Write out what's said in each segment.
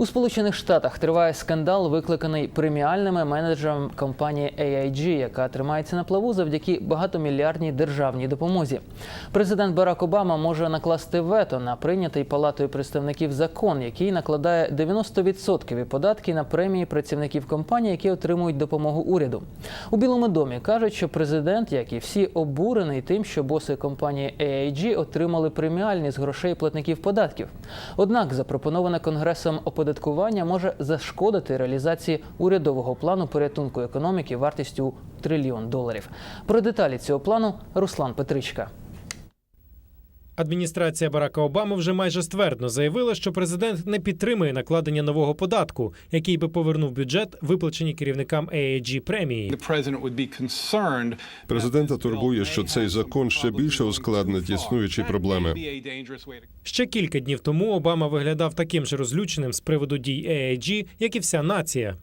У Сполучених Штатах триває скандал, викликаний преміальними менеджерами компанії AIG, яка тримається на плаву завдяки багатомільярдній державній допомозі. Президент Барак Обама може накласти вето на прийнятий палатою представників закон, який накладає 90% податки на премії працівників компанії, які отримують допомогу уряду. У Білому домі кажуть, що президент, як і всі, обурений тим, що боси компанії AIG отримали преміальні з грошей платників податків. Однак запропоноване конгресом оподаткування може зашкодити реалізації урядового плану порятунку економіки вартістю трильйон доларів. Про деталі цього плану Руслан Петричка. Адміністрація Барака Обами вже майже ствердно заявила, що президент не підтримує накладення нового податку, який би повернув бюджет, виплачені керівникам AIG премії. Президента турбує, що цей закон ще більше ускладнить існуючі проблеми. Ще кілька днів тому Обама виглядав таким же розлюченим з приводу дій AIG, як і вся нація.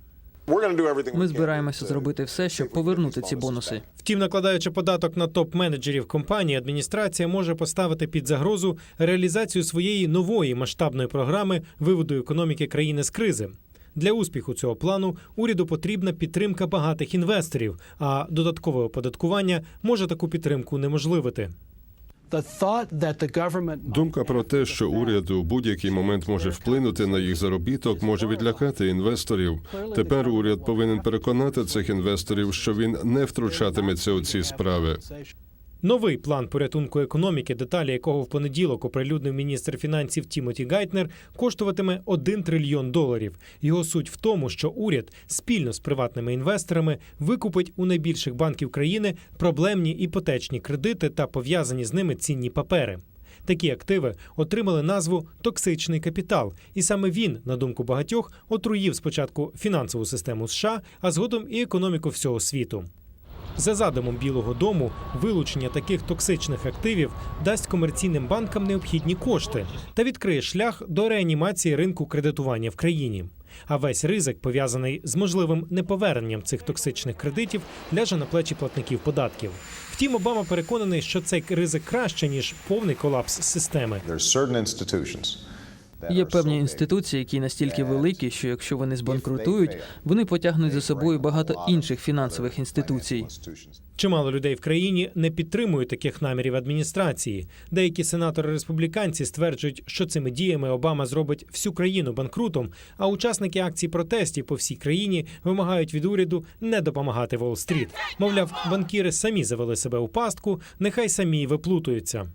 Ми збираємося зробити все, щоб повернути ці бонуси. Втім, накладаючи податок на топ-менеджерів компанії, адміністрація може поставити під загрозу реалізацію своєї нової масштабної програми виводу економіки країни з кризи. Для успіху цього плану уряду потрібна підтримка багатих інвесторів, а додаткове оподаткування може таку підтримку унеможливити. Думка про те, що уряд у будь-який момент може вплинути на їх заробіток, може відлякати інвесторів. Тепер уряд повинен переконати цих інвесторів, що він не втручатиметься у ці справи. Новий план порятунку економіки, деталі якого в понеділок оприлюднив міністр фінансів Тімоті Гайтнер, коштуватиме 1 трильйон доларів. Його суть в тому, що уряд спільно з приватними інвесторами викупить у найбільших банків країни проблемні іпотечні кредити та пов'язані з ними цінні папери. Такі активи отримали назву токсичний капітал, і саме він, на думку багатьох, отруїв спочатку фінансову систему США, а згодом і економіку всього світу. За задумом Білого Дому, вилучення таких токсичних активів дасть комерційним банкам необхідні кошти та відкриє шлях до реанімації ринку кредитування в країні. А весь ризик, пов'язаний з можливим неповерненням цих токсичних кредитів, ляже на плечі платників податків. Втім, Обама переконаний, що цей ризик краще ніж повний колапс системи. Є певні інституції, які настільки великі, що якщо вони збанкрутують, вони потягнуть за собою багато інших фінансових інституцій. Чимало людей в країні не підтримують таких намірів адміністрації. Деякі сенатори республіканці стверджують, що цими діями Обама зробить всю країну банкрутом. А учасники акцій протестів по всій країні вимагають від уряду не допомагати Уолл-стріт. Мовляв, банкіри самі завели себе у пастку, нехай самі виплутуються.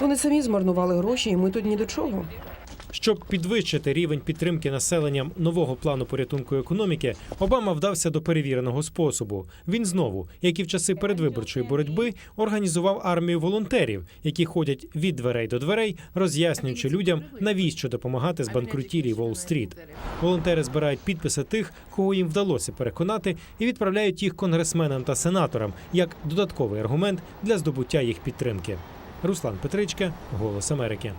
Вони самі змарнували гроші, і ми тут ні до чого. Щоб підвищити рівень підтримки населенням нового плану порятунку економіки, Обама вдався до перевіреного способу. Він знову, як і в часи передвиборчої боротьби, організував армію волонтерів, які ходять від дверей до дверей, роз'яснюючи людям, навіщо допомагати збанкрутілій Уолл-стріт. Волонтери збирають підписи тих, кого їм вдалося переконати, і відправляють їх конгресменам та сенаторам як додатковий аргумент для здобуття їх підтримки. Руслан Петричка, Голос Америки.